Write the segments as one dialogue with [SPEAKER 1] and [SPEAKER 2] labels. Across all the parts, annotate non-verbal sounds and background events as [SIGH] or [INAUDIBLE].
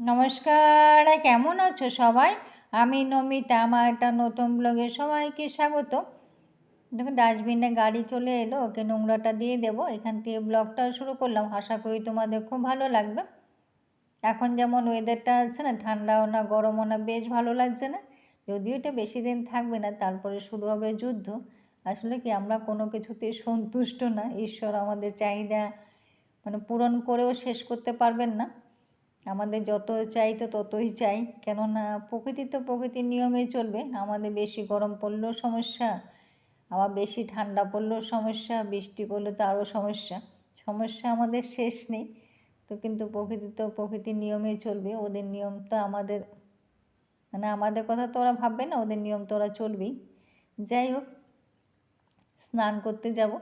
[SPEAKER 1] নমস্কার, কেমন আছো সবাই? আমি নমিতা, আমার একটা নতুন ব্লগে সবাইকে স্বাগত। দেখুন, ডাস্টবিনে গাড়ি চলে এলো, ওকে নোংরাটা দিয়ে দেবো। এখান থেকে ব্লগটা শুরু করলাম। আশা করি তোমাদের খুব ভালো লাগবে। এখন যেমন ওয়েদারটা আছে না, ঠান্ডাও না, গরমও না, বেশ ভালো লাগছে না। যদিও এটা বেশি দিন থাকবে না, তারপরে শুরু হবে যুদ্ধ। আসলে কি, আমরা কোনো কিছুতে সন্তুষ্ট না। ঈশ্বর আমাদের চাহিদা মানে পূরণ করেও শেষ করতে পারবেন না। আমাদের যত চাই তো ততই চাই। কেননা প্রকৃতি তো প্রকৃতির নিয়মেই চলবে। আমাদের বেশি গরম পড়লেও সমস্যা, আবার বেশি ঠান্ডা পড়লেও সমস্যা, বৃষ্টি পড়লে তো আরও সমস্যা। সমস্যা আমাদের শেষ নেই। তো কিন্তু প্রকৃতি তো প্রকৃতির নিয়মেই চলবে। ওদের নিয়ম তো আমাদের মানে আমাদের কথা তো ওরা ভাববে না, ওদের নিয়ম তো ওরা চলবেই। যাই হোক, স্নান করতে যাব।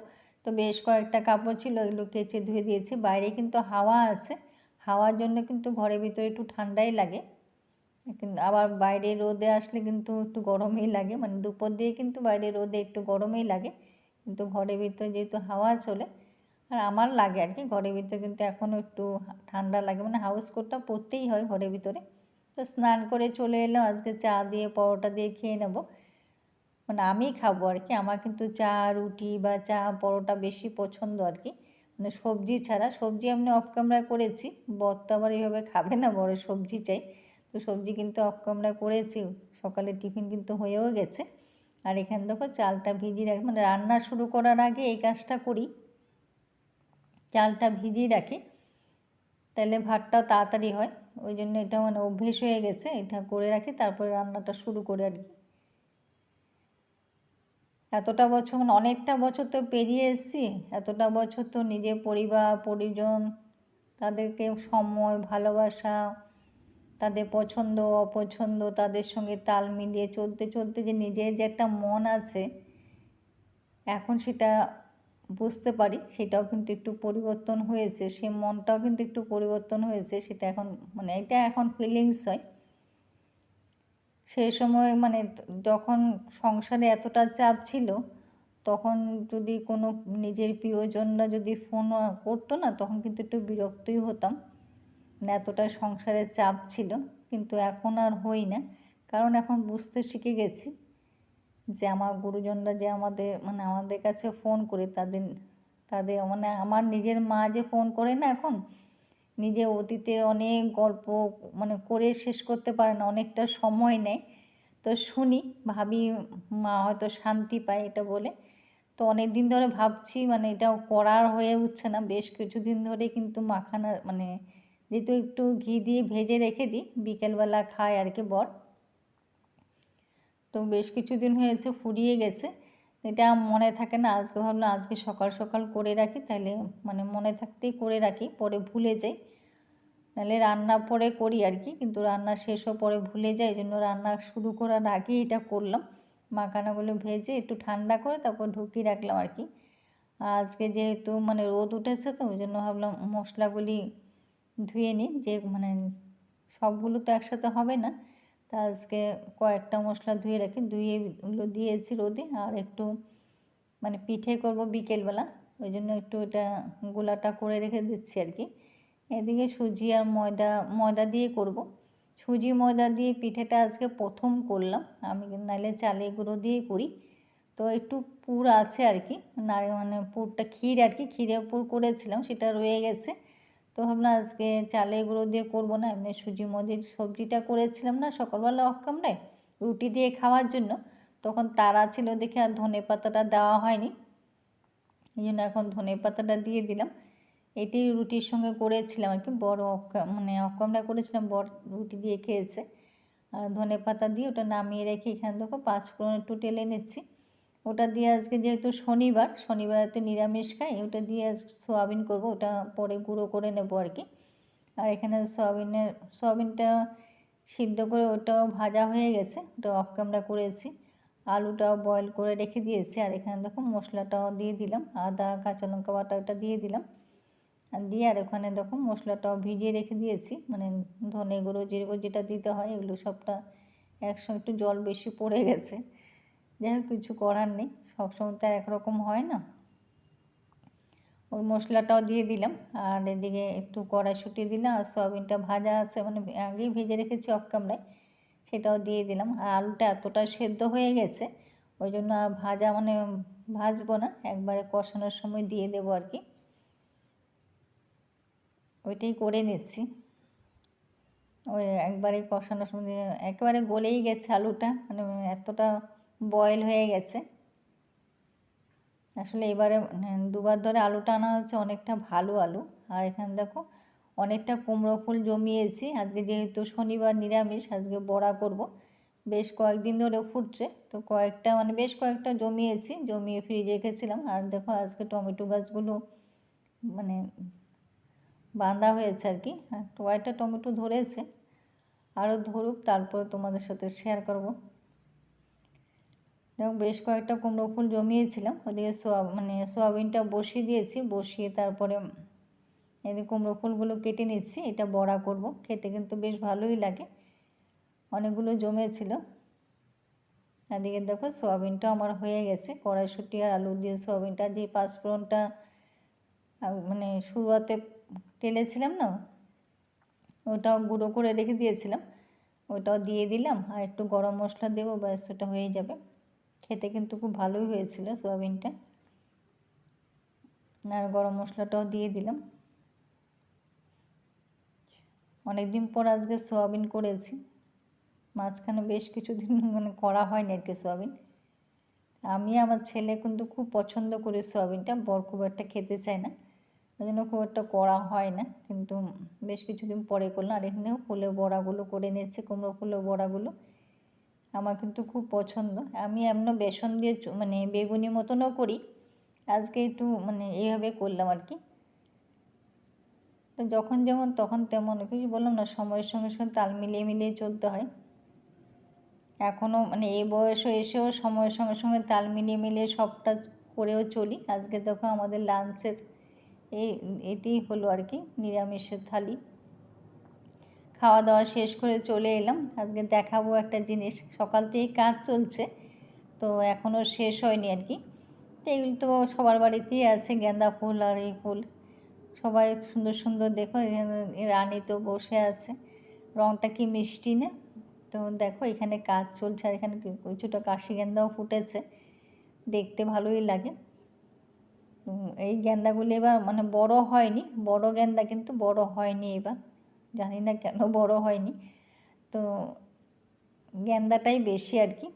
[SPEAKER 1] তো বেশ কয়েকটা কাপড় ছিল, এগুলো কেচে ধুয়ে দিয়েছি। বাইরে কিন্তু হাওয়া আছে। হাওয়ার জন্য কিন্তু ঘরের ভিতরে একটু ঠান্ডাই লাগে। কিন্তু আবার বাইরে রোদে আসলে কিন্তু একটু গরমই লাগে। মানে দুপুর দিয়ে কিন্তু বাইরে রোদে একটু গরমই লাগে। কিন্তু ঘরের ভিতরে যেহেতু হাওয়া চলে, আর আমার লাগে আর কি ঘরের ভিতরে কিন্তু এখনও একটু ঠান্ডা লাগে। মানে হাউস কোটটা পরতেই হয় ঘরের ভিতরে। তো স্নান করে চলে এলাম, আজকে চা দিয়ে, পরোটা দিয়ে খেয়ে নেব। মানে আমি খাব আর কি। আমার কিন্তু চা, রুটি বা চা, পরোটা বেশি পছন্দ আর কি। মানে সবজি ছাড়া, সবজি আমি অফ ক্যামেরা করেছি। বর তো আবার এইভাবে খাবে না, বড় সবজি চাই। তো সবজি কিন্তু অফ ক্যামেরা করেছি, সকালে টিফিন কিন্তু হয়েও গেছে। আর এখানে দেখো চালটা ভিজিয়ে রাখি মানে রান্না শুরু করার আগে এই কাজটা করি। চালটা ভিজিয়ে রাখি, তাহলে ভাতটাও তাড়াতাড়ি হয়। ওই জন্য এটা মানে অভ্যেস হয়ে গেছে, এটা করে রাখি, তারপরে রান্নাটা শুরু করে আর কি। এতটা বছর মানে অনেকটা বছর তো পেরিয়ে এসেছি, এতটা বছর তো নিজের পরিবার, পরিজন, তাদেরকে সময়, ভালোবাসা, তাদের পছন্দ, অপছন্দ, তাদের সঙ্গে তাল মিলিয়ে চলতে চলতে যে নিজের যে একটা মন আছে, এখন সেটা বুঝতে পারি, সেটাও কিন্তু একটু পরিবর্তন হয়েছে সে মনটাও কিন্তু একটু পরিবর্তন হয়েছে, সেটা এখন মানে এটা এখন ফিলিংস হয়। সেই সময় মানে যখন সংসারে এতটা চাপ ছিল, তখন যদি কোনো নিজের প্রিয়জনরা যদি ফোন করতো না, তখন কিন্তু একটু বিরক্তই হতাম। মানে এতটা সংসারে চাপ ছিল, কিন্তু এখন আর হই না। কারণ এখন বুঝতে শিখে গেছি যে আমার গুরুজনরা যে আমাদের মানে আমাদের কাছে ফোন করে, তাদের তাদের মানে আমার নিজের মা যে ফোন করে না এখন নিজে অতীতের অনেক গল্প মানে করে শেষ করতে পারে না, অনেকটা সময় নেয়। তো শুনি, ভাবি মা হয়তো শান্তি পায় এটা বলে। তো অনেক দিন ধরে ভাবছি মানে এটা করার হয়ে উঠছে না, বেশ কিছুদিন ধরে কিন্তু মাখানা মানে যেহেতু একটু ঘি দিয়ে ভেজে রেখে দিই, বিকেলবেলা খায় আর কি বর। তো বেশ কিছুদিন হয়েছে, ফুরিয়ে গেছে। এটা মনে থাকে না, আজকে ভাবলাম আজকে সকাল সকাল করে রাখি, তাহলে মানে মনে থাকতেই করে রাখি, পরে ভুলে যাই। নাহলে রান্না পরে করি আর কি, কিন্তু রান্না শেষও পরে ভুলে যাই জন্য রান্না শুরু করার আগে এটা করলাম। মাখানাগুলো ভেজে একটু ঠান্ডা করে তারপর ঢুকিয়ে রাখলাম আর কি। আর আজকে যেহেতু মানে রোদ উঠেছে তো ওই জন্য ভাবলাম মশলাগুলি ধুয়ে নিই, যে মানে সবগুলো তো একসাথে হবে না। তা আজকে কয়েকটা মশলা ধুয়ে রাখি ধুয়ে ওগুলো দিয়েছি রোদে আর একটু মানে পিঠে করব বিকেলবেলা। ওই জন্য একটু এটা গোলাটা করে রেখে দিচ্ছি আর কি। এদিকে সুজি আর ময়দা ময়দা দিয়ে করব। সুজি, ময়দা দিয়ে পিঠেটা আজকে প্রথম করলাম। আমি নাইলে চালে গুঁড়ো দিয়েই করি। তো একটু পুর আছে আর কি। নারে মানে পুরটা ক্ষীর আর কি, ক্ষীরে পুর করেছিলাম, সেটা রয়ে গেছে। তো ভাবলাম আজকে চালে গুঁড়ো দিয়ে করব না, এমনি সুজি মদির সবজিটা করেছিলাম না সকালবেলা অফ কামড়ায় রুটি দিয়ে খাওয়ার জন্য। তখন তারা ছিল দেখে আর ধনে পাতাটা দেওয়া হয়নি। এই জন্য এখন ধনে পাতাটা দিয়ে দিলাম। এটি রুটির সঙ্গে করেছিলাম আর কি, বড় মানে অকামরা করেছিলাম বড় রুটি দিয়ে খেয়েছে। আর ধনে পাতা দিয়ে ওটা নামিয়ে রেখে এখানে দেখো পাঁচ ফোড়ন একটু টেলে নিচ্ছি। ওটা দিয়ে আজকে যেহেতু শনিবার শনিবার তো নিরামিষ খাই, ওটা দিয়ে আজ সোয়াবিন করব, ওটা পরে গুঁড়ো করে নেব আর কি। আর এখানে সোয়াবিনের, সোয়াবিনটা সিদ্ধ করে ওটাও ভাজা হয়ে গেছে, ওটা অফ ক্যামেরা করেছি। আলুটাও বয়েল করে রেখে দিয়েছি, আর এখানে দেখো মশলাটাও দিয়ে দিলাম, আদা, কাঁচা লঙ্কা বাটা ওটা দিয়ে দিলাম। আর দিয়ে আর ওখানে দেখো মশলাটাও ভিজিয়ে রেখে দিয়েছি মানে ধনে গুঁড়ো, জিরে গুঁড়ো যেটা দিতে হয়, এগুলো সবটা একসঙ্গে একটু জল বেশি পড়ে গেছে। যাই হোক, কিছু করার নেই। সবসময় তো আর একরকম হয় না। ওর মশলাটাও দিয়ে দিলাম। আর এদিকে একটু কড়াইশুঁটি দিলাম। আর সয়াবিনটা ভাজা আছে মানে আগেই ভেজে রেখেছি অফ সেটাও দিয়ে দিলাম। আর আলুটা এতটা সেদ্ধ হয়ে গেছে, ওই জন্য আর ভাজা মানে ভাজবো না। একবারে কষানোর সময় দিয়ে দেবো আর কি। ওইটাই করে নিচ্ছি। ওই একবারে কষানোর সময়, একেবারে গলেই গেছে আলুটা। মানে এতটা বয়েল হয়ে গেছে। আসলে এবারে দুবার ধরে আলুটা আনা হচ্ছে অনেকটা ভালো আলু। আর এখানে দেখো, অনেকটা কুমড়ো ফুল জমিয়েছি। আজকে যেহেতু শনিবার নিরামিষ, আজকে বড়া করব। বেশ কয়েকদিন ধরে ফুটছে। তো কয়েকটা মানে বেশ কয়েকটা জমিয়েছি, জমিয়ে ফ্রিজে রেখেছিলাম। আর দেখো, আজকে টমেটো গাছগুলো মানে বাঁধা হয়েছে আর কি। আর কয়েকটা টমেটো ধরেছে। আরও ধরুক, তারপর তোমাদের সাথে শেয়ার করব। এবং বেশ কয়েকটা কুমড়ো ফুল জমিয়েছিলাম। ওদিকে সোয়া মানে সোয়াবিনটা বসিয়ে দিয়েছি। বসিয়ে তারপরে এদিকে কুমড়ো ফুলগুলো কেটে নিচ্ছি, এটা বড়া করব। খেতে কিন্তু বেশ ভালোই লাগে। অনেকগুলো জমেছিল। এদিকে দেখো, সোয়াবিনটা আমার হয়ে গেছে। কড়াইশুটি আর আলু দিয়ে সোয়াবিনটা, যে পাঁচফোড়নটা মানে শুরুয়াতে টেলেছিলাম না, ওটাও গুঁড়ো করে রেখে দিয়েছিলাম। ওটাও দিয়ে দিলাম। আর একটু গরম মশলা দেবো, ব্যাস, ওটা হয়ে যাবে। খেতে কিন্তু খুব ভালোই হয়েছিল সোয়াবিনটা। আর গরম মশলাটাও দিয়ে দিলাম। অনেক দিন পর আজকে সোয়াবিন করেছি। মাঝখানে বেশ কিছুদিন [LAUGHS] মানে করা হয়নি আর কি সোয়াবিন। আমি আমার ছেলে কিন্তু খুব পছন্দ করি সোয়াবিনটা, বর খুব একটা খেতে চায় না। ওই জন্য খুব একটা করা হয় না। কিন্তু বেশ কিছুদিন পরে করলাম। আর এখানে ফুলের বড়াগুলো করে নিয়েছে কুমড়ো ফুলের বড়াগুলো। আমার কিন্তু খুব পছন্দ। আমি এমন বেসন দিয়ে মানে বেগুনি মতনও করি। আজকে একটু মানে এইভাবে করলাম আর কি। তো যখন যেমন তখন তেমন কিছু বললাম না, সময়ের সঙ্গে সঙ্গে তাল মিলিয়ে মিলিয়ে চলতে হয়। এখনও মানে এই বয়সে এসেও সময়ের সঙ্গে সঙ্গে তাল মিলিয়ে মিলিয়ে সবটা করেও চলি। আজকে দেখো আমাদের লাঞ্চের এই, এটি হলো আর কি নিরামিষের থালি। খাওয়া দাওয়া শেষ করে চলে এলাম। আজকে দেখাবো একটা জিনিস। সকাল থেকে কাজ চলছে, তো এখনও শেষ হয়নি আর কি। তো এগুলো তো সবার বাড়িতেই আছে, গেঁদা ফুল আর এই ফুল। সবাই সুন্দর সুন্দর দেখো রানী তো বসে আছে। রঙটা কি মিষ্টি না? তো দেখো, এখানে কাজ চলছে আর এখানে কিছুটা কাশি গেন্দাও ফুটেছে। দেখতে ভালোই লাগে। এই গেন্দাগুলি এবার মানে বড় হয়নি। বড় গেন্দা কিন্তু বড় হয়নি এবার। জানি না কেন বড় হয়নি। তো গেন্দাটাই বেশি আর কি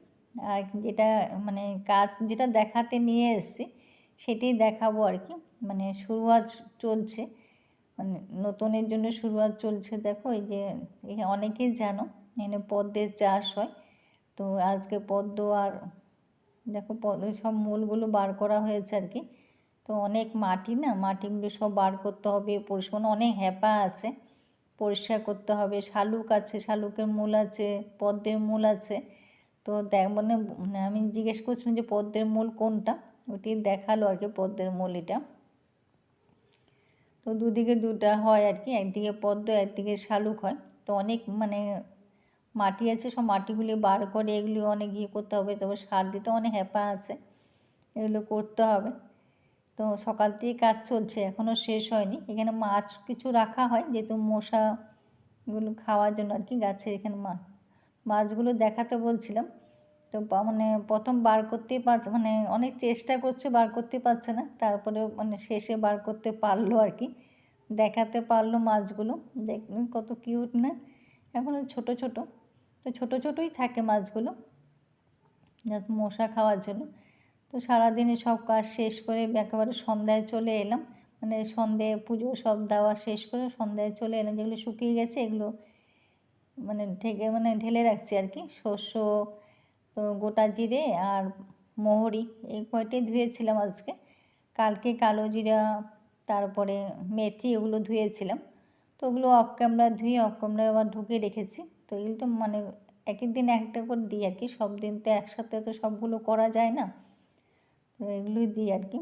[SPEAKER 1] আর যেটা মানে কাজ, যেটা দেখাতে নিয়ে এসছি, সেটাই দেখাবো আর কি মানে শুরুয়াত চলছে মানে নতুনের জন্য শুরুয়াত চলছে, দেখো এই যে অনেকেই জানো এখানে পদ্মের চাষ হয়। তো আজকে পদ্ম আর দেখো পদ্ম সব মূলগুলো বার করা হয়েছে আর কি তো অনেক মাটি না মাটিগুলো সব বার করতে হবে পরিষ্কার অনেক হ্যাপা আছে। পরিষ্কার করতে হবে। শালুক আছে শালুকের মূল আছে পদ্মের মূল আছে। তো দেখ মানে, মানে আমি জিজ্ঞেস করছিলাম যে পদ্মের মূল কোনটা? ওটি দেখাল আর কি পদ্মের মূল এটা। তো দুদিকে দুটা হয় আর কি একদিকে পদ্ম একদিকে শালুক হয়। তো অনেক মানে মাটি আছে সব মাটিগুলি বার করে এগুলি অনেক ইয়ে করতে হবে। তারপর সার দিতে অনেক হ্যাপা আছে। এগুলো করতে হবে। তো সকাল থেকে কাজ চলছে এখনও শেষ হয়নি। এখানে মাছ কিছু রাখা হয়, যেহেতু মশাগুলো খাওয়ার জন্য আর কি গাছের এখানে মা, মাছগুলো দেখাতে বলছিলাম। তো মানে প্রথম বার করতেই পারছে মানে অনেক চেষ্টা করছে, বার করতে পারছে না। তারপরে মানে শেষে বার করতে পারল আর কি। দেখাতে পারল মাছগুলো, দেখ, কত কিউট না। এখন ছোট ছোট, তো ছোটো ছোটোই থাকে মাছগুলো, মশা খাওয়ার জন্য। তো সারাদিনে সব কাজ শেষ করে একেবারে সন্ধ্যায় চলে এলাম। মানে সন্ধে পুজো সব দেওয়া শেষ করে সন্ধ্যায় চলে এলাম। যেগুলো শুকিয়ে গেছে এগুলো মানে ঢেকে মানে ঢেলে রাখছি আর কি। শস্য, তো গোটা জিরে আর মোহরি এই কয়টাই ধুয়েছিলাম আজকে। কালকে কালো জিরা, তারপরে মেথি ওগুলো ধুয়েছিলাম। তো ওগুলো অফ ক্যামেরা ধুয়ে অফ ক্যামেরা আবার ঢুকে রেখেছি। তো এগুলো তো মানে এক দিন একটা করে দিই আর কি। সব দিন তো একসাথে তো সবগুলো করা যায় না। তো এগুলোই দিই আর কি।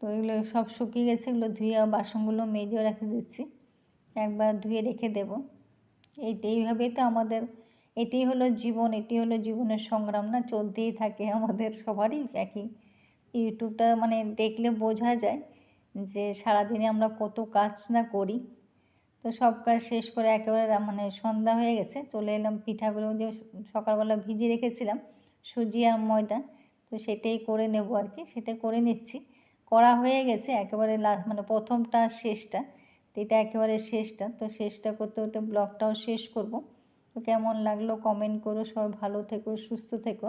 [SPEAKER 1] তো এগুলো সব শুকিয়ে গেছে, এগুলো ধুয়ে বাসনগুলো মেজেও রেখে দিচ্ছি। একবার ধুয়ে রেখে দেব। এইভাবেই তো আমাদের, এটাই হলো জীবন এটি হলো জীবনের সংগ্রাম না? চলতেই থাকে আমাদের সবারই একই। ইউটিউবটা মানে দেখলে বোঝা যায় যে সারাদিনে আমরা কত কাজ না করি। তো সব কাজ শেষ করে একেবারে মানে সন্ধ্যা হয়ে গেছে, চলে এলাম পিঠাগুলো যে সকালবেলা ভিজিয়ে রেখেছিলাম। সুজি আর ময়দা, তো সেটাই করে নেব আর কি, সেটা করে নিচ্ছি। করা হয়ে গেছে একেবারে লাস্ট মানে প্রথমটা শেষটা, তো এটা একেবারে শেষটা, তো শেষটা করতে করতে ব্লগটাও শেষ করব। তো কেমন লাগল কমেন্ট করো, সবাই ভালো থেকো, সুস্থ থেকো।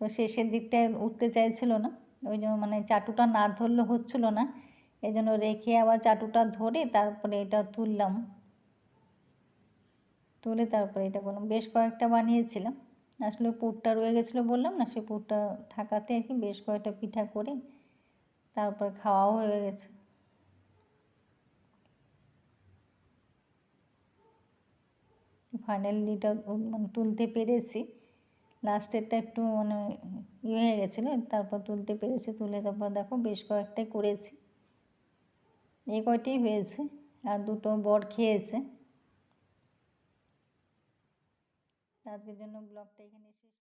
[SPEAKER 1] তো শেষের দিকটায় উঠতে চাইছিল না, ওই জন্য মানে চাটুটা না ধরলে হচ্ছিল না এই জন্য রেখে আবার চাটুটা ধরে তারপরে এটা তুললাম। তুলে তারপরে এটা করলাম। বেশ কয়েকটা বানিয়েছিলাম। আসলে পুরটা রয়ে গেছিল বললাম না, সে পুরটা থাকাতে আর কি বেশ কয়েকটা পিঠা করে তারপর খাওয়াও হয়ে গেছে। ফাইনালি এটা মানে তুলতে পেরেছি। লাস্টেরটা একটু মানে ইয়ে হয়ে গেছিল, তারপর তুলতে পেরেছি, তুলে তারপর দেখো বেশ কয়েকটাই করেছি। এই কয়টাই হয়েছে? আর দুটো বর খেয়েছে। আজকের জন্য ব্লগটা এখানে শেষ